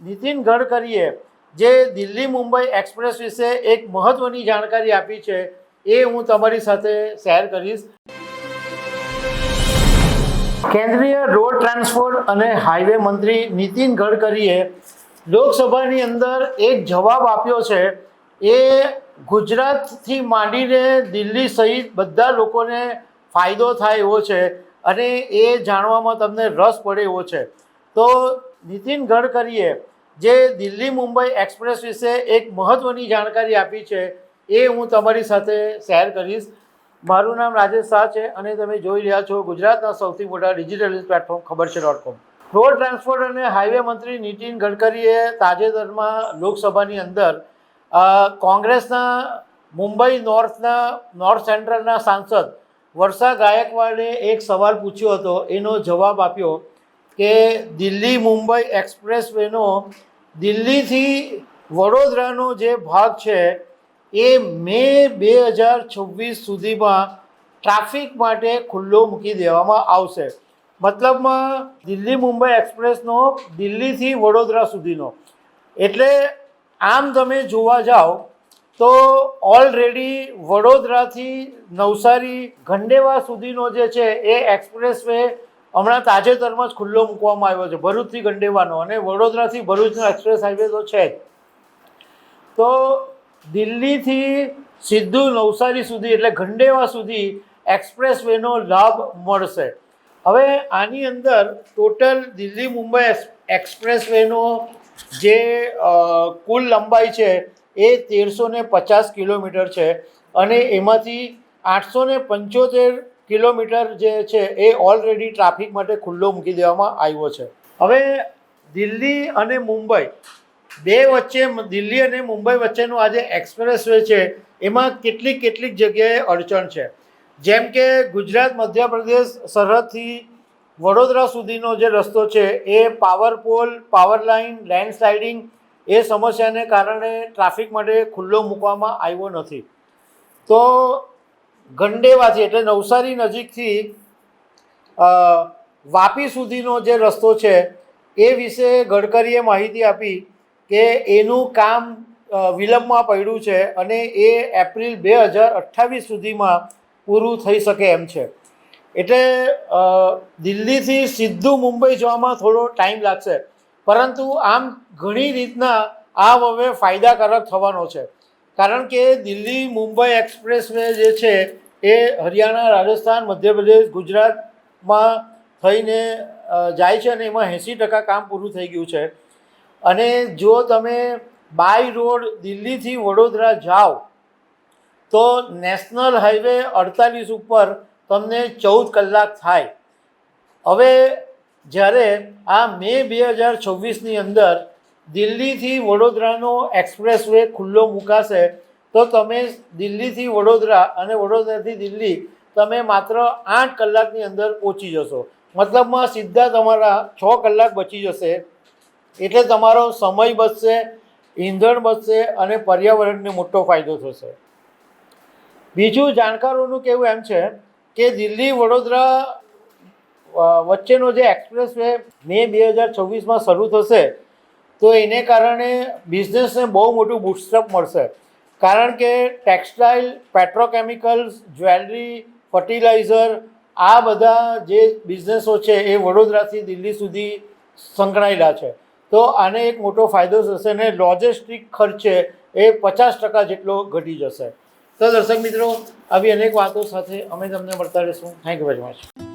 નીતિન ગડકરીએ જે દિલ્હી મુંબઈ એક્સપ્રેસ વિશે એક મહત્વની જાણકારી આપી છે, એ હું તમારી સાથે શેર કરીશ. કેન્દ્રીય રોડ ટ્રાન્સપોર્ટ અને હાઈવે મંત્રી નીતિન ગડકરીએ લોકસભાની અંદર એક જવાબ આપ્યો છે, એ ગુજરાતથી માંડીને દિલ્હી સહિત બધા લોકોને ફાયદો થાય એવો છે અને એ જાણવામાં તમને રસ પડે એવો છે. તો નીતિન ગડકરીએ જે દિલ્હી મુંબઈ એક્સપ્રેસ વિશે એક મહત્ત્વની જાણકારી આપી છે, એ હું તમારી સાથે શેર કરીશ. મારું નામ રાજેશ શાહ છે અને તમે જોઈ રહ્યા છો ગુજરાતના સૌથી મોટા ડિજિટલ પ્લેટફોર્મ ખબર છે ડોટ કોમ રોડ ટ્રાન્સપોર્ટ અને હાઈવે મંત્રી નીતિન ગડકરીએ તાજેતરમાં લોકસભાની અંદર કોંગ્રેસના મુંબઈ નોર્થના, નોર્થ સેન્ટ્રલના સાંસદ વર્ષા ગાયકવાડે એક સવાલ પૂછ્યો હતો. એનો જવાબ આપ્યો કે દિલ્હી મુંબઈ એક્સપ્રેસ વેનો દિલ્હીથી વડોદરાનો જે ભાગ છે, એ મે બે હજાર છવ્વીસ સુધીમાં ટ્રાફિક માટે ખુલ્લો મૂકી દેવામાં આવશે. મતલબમાં દિલ્હી મુંબઈ એક્સપ્રેસનો દિલ્હીથી વડોદરા સુધીનો. એટલે આમ તમે જોવા જાઓ, તો ઓલરેડી વડોદરાથી નવસારી, ગંડેવા સુધીનો જે છે, એ એક્સપ્રેસ વે હમણાં તાજેતરમાં જ ખુલ્લો મૂકવામાં આવ્યો છે. ભરૂચથી ગંડેવાનો અને વડોદરાથી ભરૂચનો એક્સપ્રેસ હાઈવે તો છે જ. તો દિલ્હીથી સીધું નવસારી સુધી એટલે ગંડેવા સુધી એક્સપ્રેસ વેનો લાભ મળશે. હવે આની અંદર total Delhi Mumbai ex- express વેનો જે કુલ લંબાઈ છે એ તેરસો પચાસ કિલોમીટર છે અને એમાંથી આઠસો પંચોતેર કિલોમીટર જે છે એ ઓલરેડી ટ્રાફિક માટે ખુલ્લો મૂકી દેવામાં આવ્યો છે. હવે દિલ્હી અને મુંબઈ, બે વચ્ચે દિલ્હી અને મુંબઈ વચ્ચેનો આ જે એક્સપ્રેસ વે છે, એમાં કેટલીક કેટલીક જગ્યાએ અડચણ છે. જેમ કે ગુજરાત, મધ્યપ્રદેશ સરહદથી વડોદરા સુધીનો જે રસ્તો છે, એ power pole power line landsliding એ સમસ્યાને કારણે ટ્રાફિક માટે ખુલ્લો મૂકવામાં આવ્યો નથી. તો ગંડેવાથી એટલે નવસારી નજીકથી વાપી સુધીનો જે રસ્તો છે, એ વિશે ગડકરીએ માહિતી આપી કે એનું કામ વિલંબમાં પડ્યું છે અને એ એપ્રિલ બે હજાર અઠ્ઠાવીસ સુધીમાં પૂરું થઈ શકે એમ છે. એટલે દિલ્હીથી સીધું મુંબઈ જવામાં થોડો ટાઈમ લાગશે. પરંતુ આમ ઘણી રીતના આ હવે ફાયદાકારક થવાનો છે. કારણ કે દિલ્હી મુંબઈ એક્સપ્રેસ વે જે છે એ હરિયાણા, રાજસ્થાન, મધ્યપ્રદેશ, ગુજરાતમાં થઈને જાય છે અને એમાં એંસી ટકા કામ પૂરું થઈ ગયું છે. અને જો તમે બાય રોડ દિલ્હીથી વડોદરા જાઓ, તો નેશનલ હાઈવે અડતાલીસ ઉપર તમને ચૌદ કલાક થાય. હવે જ્યારે આ મે બે હજાર છવ્વીસની અંદર દિલ્હીથી વડોદરાનો એક્સપ્રેસ વે ખુલ્લો મુકાશે, તો તમે દિલ્હીથી વડોદરા અને વડોદરાથી દિલ્હી તમે માત્ર આઠ કલાકની અંદર પહોંચી જશો. મતલબમાં સીધા તમારા છ કલાક બચી જશે. એટલે તમારો સમય બચશે, ઈંધણ બચશે અને પર્યાવરણને મોટો ફાયદો થશે. બીજું જાણકારોનું કહેવું એમ છે કે દિલ્હી વડોદરા વચ્ચેનો જે એક્સપ્રેસ વે મે બે હજાર છવ્વીસમાં શરૂ થશે તો એને કારણે બિઝનેસને બહુ મોટું બુસ્ટઅપ મળશે. કારણ કે ટેક્સટાઇલ પેટ્રોકેમિકલ્સ જ્વેલરી ફર્ટિલાઇઝર આ બધા જે બિઝનેસો છે એ વડોદરાથી દિલ્હી સુધી સંકળાયેલા છે. તો આને એક મોટો ફાયદો થશે અને લોજિસ્ટિક ખર્ચે એ પચાસ ટકા જેટલો ઘટી જશે. તો દર્શક મિત્રો, આવી અનેક વાતો સાથે અમે તમને મળતા રહીશું. Thank you very much